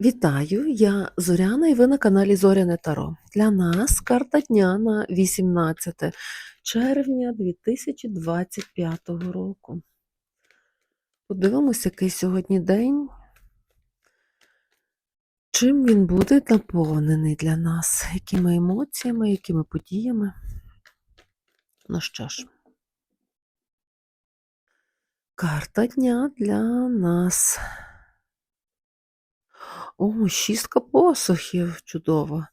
Вітаю, я Зоряна і ви на каналі Зоряне Таро. Для нас карта дня на 18 червня 2025 року. Подивимося, який сьогодні день. Чим він буде наповнений для нас? Якими емоціями, якими подіями? Ну що ж, карта дня для нас. О, шістка посухів, чудово.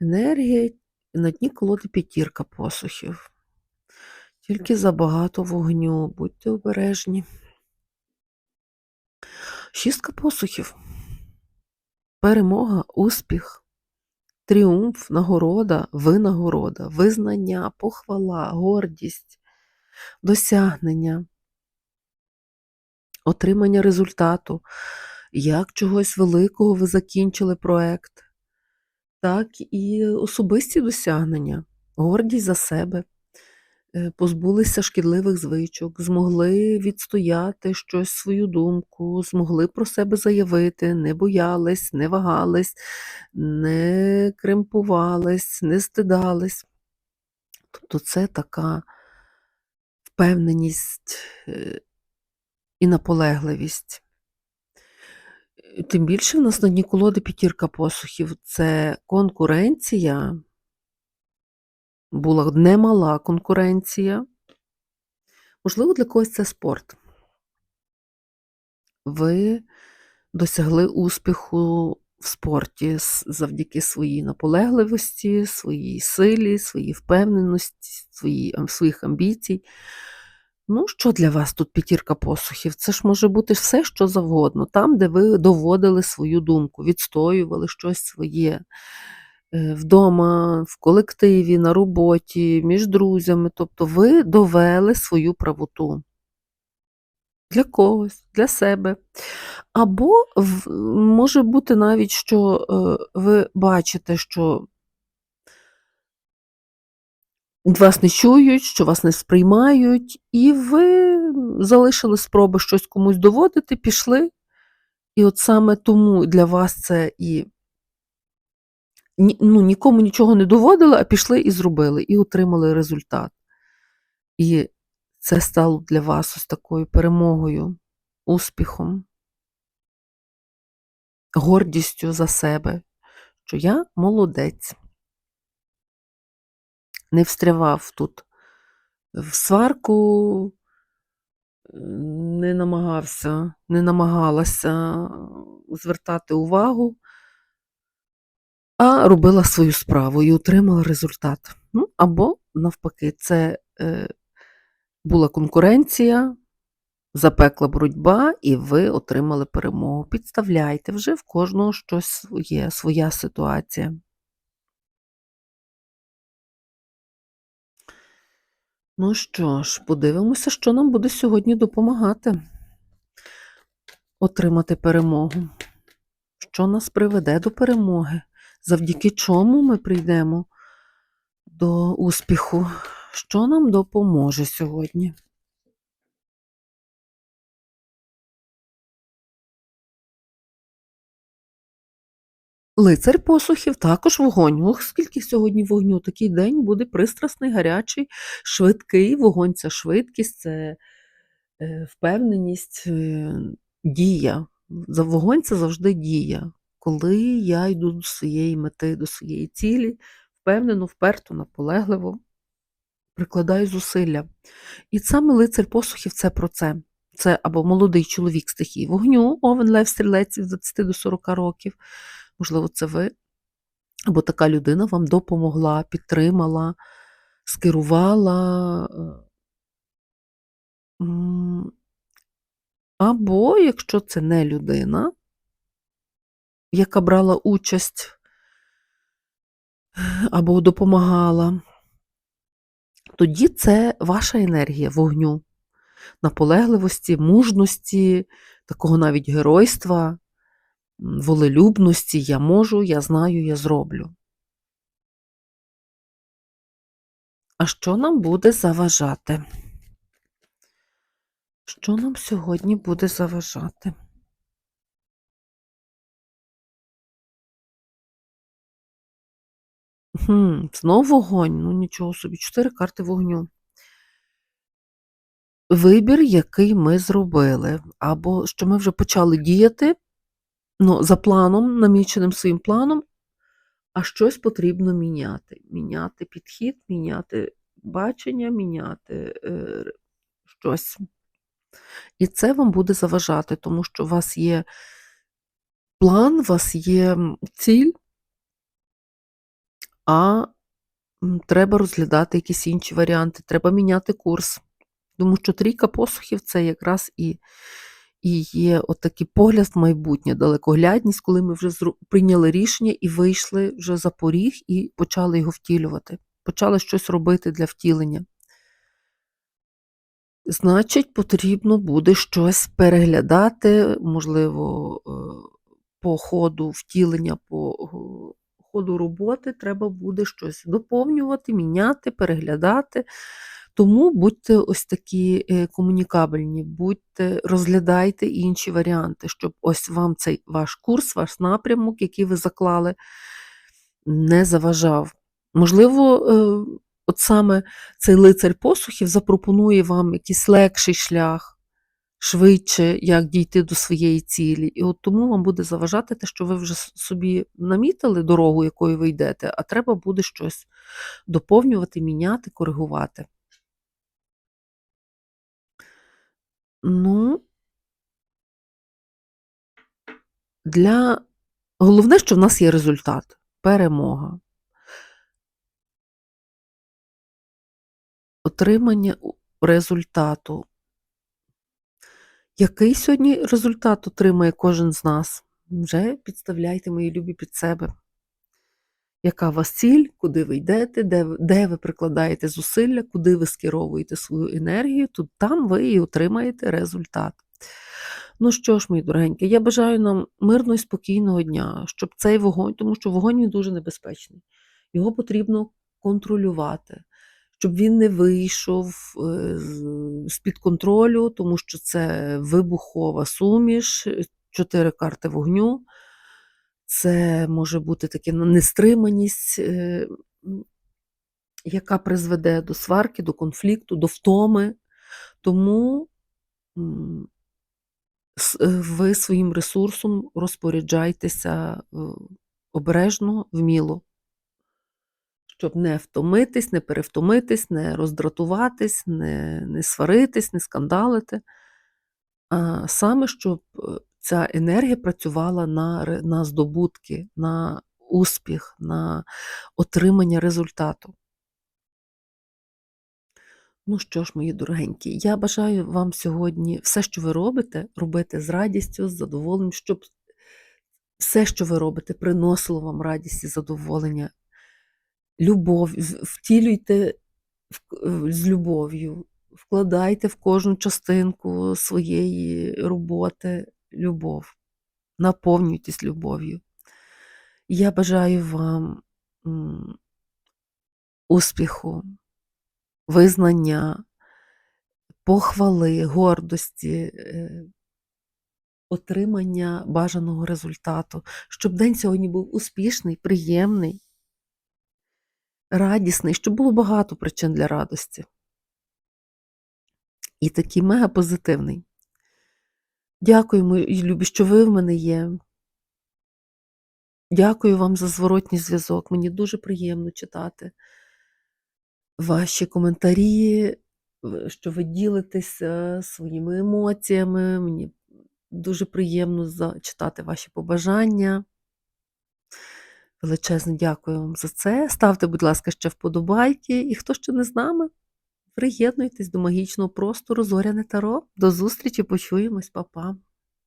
Енергія на дні колоди п'ятірка посухів. Тільки забагато вогню, будьте обережні. Шістка посухів. Перемога, успіх, тріумф, нагорода, винагорода, визнання, похвала, гордість, досягнення, отримання результату. Як чогось великого ви закінчили проект, так і особисті досягнення, гордість за себе, е, позбулися шкідливих звичок, змогли відстояти щось свою думку, змогли про себе заявити, не боялись, не вагались, не кремпувались, не стидались. Тобто це така впевненість е, і наполегливість. Тим більше в нас на дні колоди п'ятірка посухів. Це конкуренція, була немала конкуренція. Можливо, для когось це спорт. Ви досягли успіху в спорті завдяки своїй наполегливості, своїй силі, своїй впевненості, своїй, своїх амбіцій. Ну, що для вас тут п'ятірка посухів? Це ж може бути все, що завгодно, там, де ви доводили свою думку, відстоювали щось своє е, вдома, в колективі, на роботі, між друзями. Тобто ви довели свою правоту. Для когось, для себе. Або може бути навіть, що е, ви бачите, що вас не чують, що вас не сприймають, і ви залишили спроби щось комусь доводити, пішли. І от саме тому для вас це і ну, нікому нічого не доводили, а пішли і зробили, і отримали результат. І це стало для вас ось такою перемогою, успіхом, гордістю за себе, що я молодець не встрявав тут в сварку, не намагався, не намагалася звертати увагу, а робила свою справу і отримала результат. Ну, Або, навпаки, це е, була конкуренція, запекла боротьба, і ви отримали перемогу. Підставляйте вже в кожного щось є, своя ситуація. Ну що ж, подивимося, що нам буде сьогодні допомагати отримати перемогу. Що нас приведе до перемоги? Завдяки чому ми прийдемо до успіху? Що нам допоможе сьогодні? Лицар посухів також вогонь. Ох, скільки сьогодні вогню. Такий день буде пристрасний, гарячий, швидкий. Вогонь це швидкість, це е, впевненість, е, дія. Вогонь це завжди дія. Коли я йду до своєї мети, до своєї цілі, впевнено, вперто, наполегливо, прикладаю зусилля. І саме лицар посухів це про це. Це або молодий чоловік стихії вогню, овен Лев Стрілець від 20 до 40 років. Можливо, це ви, або така людина вам допомогла, підтримала, скерувала. Е, або, якщо це не людина, яка брала участь або допомагала, тоді це ваша енергія вогню, наполегливості, мужності, такого навіть геройства, волелюбності я можу, я знаю, я зроблю. А що нам буде заважати? Що нам сьогодні буде заважати? Хм, Знов вогонь, ну нічого собі, чотири карти вогню. Вибір, який ми зробили, або що ми вже почали діяти, ну, за планом, наміченим своїм планом, а щось потрібно міняти. Міняти підхід, міняти бачення, міняти е, щось. І це вам буде заважати, тому що у вас є план, у вас є ціль, а треба розглядати якісь інші варіанти, треба міняти курс. Тому що трійка посухів це якраз і і є отакий погляд в майбутнє, далекоглядність, коли ми вже прийняли рішення і вийшли вже за поріг і почали його втілювати, почали щось робити для втілення. Значить, потрібно буде щось переглядати, можливо, е, по ходу втілення, по ходу роботи треба буде щось доповнювати, міняти, переглядати. Тому будьте ось такі е, комунікабельні, будьте, розглядайте інші варіанти, щоб ось вам цей ваш курс, ваш напрямок, який ви заклали, не заважав. Можливо, е, от саме цей лицар посухів запропонує вам якийсь легший шлях, швидше, як дійти до своєї цілі. І от тому вам буде заважати те, що ви вже собі намітили дорогу, якою ви йдете, а треба буде щось доповнювати, міняти, коригувати. Ну, для головне, що в нас є результат, перемога. Отримання результату. Який сьогодні результат отримає кожен з нас? Вже підставляйте, мої любі, під себе. Яка вас ціль, куди ви йдете, де де ви прикладаєте зусилля, куди ви скеровуєте свою енергію, тут там ви і отримаєте результат. Ну що ж, мої дорогенькі, я бажаю нам мирного і спокійного дня, щоб цей вогонь, тому що вогонь він дуже небезпечний. Його потрібно контролювати, щоб він не вийшов е, з-під контролю, тому що це вибухова суміш, чотири карти вогню. Це може бути таке нестриманість, е, яка призведе до сварки, до конфлікту, до втоми. Тому е, ви своїм ресурсом розпоряджайтеся е, обережно, вміло, щоб не втомитись, не перевтомитись, не роздратуватись, не не сваритись, не скандалити, а саме, щоб ця енергія працювала на, на здобутки, на успіх, на отримання результату. Ну що ж, мої дорогенькі, я бажаю вам сьогодні все, що ви робите, робити з радістю, з задоволенням, щоб все, що ви робите, приносило вам радість і задоволення, любов, втілюйте з любов'ю, вкладайте в кожну частинку своєї роботи любов, наповнюйтесь любов'ю. Я бажаю вам успіху, визнання, похвали, гордості, е, отримання бажаного результату, щоб день сьогодні був успішний, приємний, радісний, щоб було багато причин для радості. І такий мега позитивний. Дякую, мої любі, що ви в мене є. Дякую вам за зворотній зв'язок. Мені дуже приємно читати ваші коментарі, що ви ділитеся своїми емоціями. Мені дуже приємно читати ваші побажання. Величезне дякую вам за це. Ставте, будь ласка, ще вподобайки. І хто ще не з нами, приєднуйтесь до магічного простору Зоряне Таро. До зустрічі, почуємось, па-па.